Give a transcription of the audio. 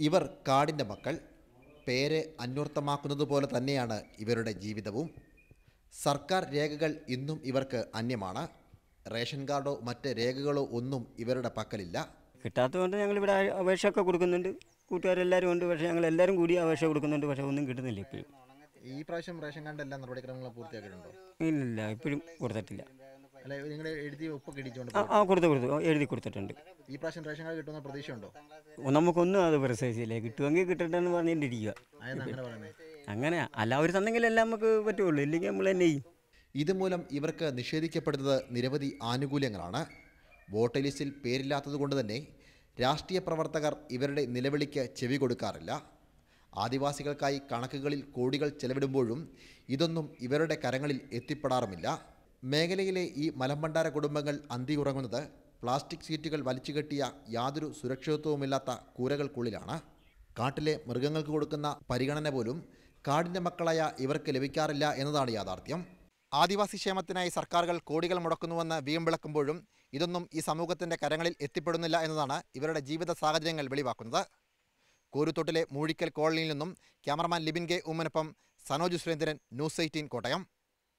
ഇവർ കാടിന്റെ മക്കൾ. പേര് അന്വർത്ഥമാക്കുന്നത് പോലെ തന്നെയാണ് ഇവരുടെ ജീവിതവും. സർക്കാർ രേഖകൾ ഇന്നും ഇവർക്ക് അന്യമാണ്. റേഷൻ കാർഡോ മറ്റ് രേഖകളോ ഒന്നും ഇവരുടെ പക്കലില്ല. കിട്ടാത്തതുകൊണ്ട് ഞങ്ങൾ ഇവിടെ അപേക്ഷയൊക്കെ കൊടുക്കുന്നുണ്ട്. കൂട്ടുകാരെല്ലാവരും ഉണ്ട്. പക്ഷേ ഞങ്ങൾ എല്ലാവരും കൂടി അപേക്ഷ കൊടുക്കുന്നുണ്ട്. പക്ഷേ ഒന്നും കിട്ടുന്നില്ല ഇപ്പോഴും. ഈ പ്രാവശ്യം റേഷൻ കാർഡ് എല്ലാ നടപടിക്രമങ്ങളും പൂർത്തിയാക്കിയിട്ടുണ്ടോ? ഇല്ലില്ല. ഇപ്പോഴും കൊടുത്തിട്ടില്ല. ആ ആ കൊടുത്തു കൊടുത്തു. എഴുതി കൊടുത്തിട്ടുണ്ട്. ഈ പ്രാവശ്യം റേഷൻ കാർഡ് കിട്ടുന്ന പ്രതീക്ഷയുണ്ടോ? നമുക്കൊന്നും അത് പ്രസവിച്ചില്ല കിട്ടുമെങ്കിൽ കിട്ടട്ടെന്ന് പറഞ്ഞിട്ടിരിക്കുക അങ്ങനെ അല്ല അവർ തന്നെങ്കിലെല്ലാം നമുക്ക് പറ്റുള്ളൂ. ഇല്ലെങ്കിൽ നമ്മൾ തന്നെ ഇതുമൂലം ഇവർക്ക് നിഷേധിക്കപ്പെടുന്നത് നിരവധി ആനുകൂല്യങ്ങളാണ്. വോട്ട് ലിസ്റ്റിൽ പേരില്ലാത്തതുകൊണ്ട് തന്നെ രാഷ്ട്രീയ പ്രവർത്തകർ ഇവരുടെ നിലവിളിക്ക് ചെവി കൊടുക്കാറില്ല. ആദിവാസികൾക്കായി കണക്കുകളിൽ കോടികൾ ചെലവിടുമ്പോഴും ഇതൊന്നും ഇവരുടെ കരങ്ങളിൽ എത്തിപ്പെടാറുമില്ല. മേഖലയിലെ ഈ മലമ്പണ്ടാര കുടുംബങ്ങൾ അന്തിയുറങ്ങുന്നത് പ്ലാസ്റ്റിക് സീറ്റുകൾ വലിച്ചുകെട്ടിയ യാതൊരു സുരക്ഷിതത്വവുമില്ലാത്ത കൂരകൾക്കുള്ളിലാണ്. കാട്ടിലെ മൃഗങ്ങൾക്ക് കൊടുക്കുന്ന പരിഗണന പോലും കാടിന്റെ മക്കളായ ഇവർക്ക് ലഭിക്കാറില്ല എന്നതാണ് യാഥാർത്ഥ്യം. ആദിവാസി ക്ഷേമത്തിനായി സർക്കാരുകൾ കോടികൾ മുടക്കുന്നുവെന്ന് വീം വിളക്കുമ്പോഴും ഇതൊന്നും ഈ സമൂഹത്തിന്റെ കരങ്ങളിൽ എത്തിപ്പെടുന്നില്ല എന്നതാണ് ഇവരുടെ ജീവിത സാഹചര്യങ്ങൾ വെളിവാക്കുന്നത്. കോരുത്തോട്ടിലെ മൂഴിക്കൽ കോളനിയിൽ നിന്നും ക്യാമറമാൻ ലിബിൻ കെ ഉമ്മനൊപ്പം സനോജ് സുരേന്ദ്രൻ ന്യൂസ് എയ്റ്റീൻ കോട്ടയം.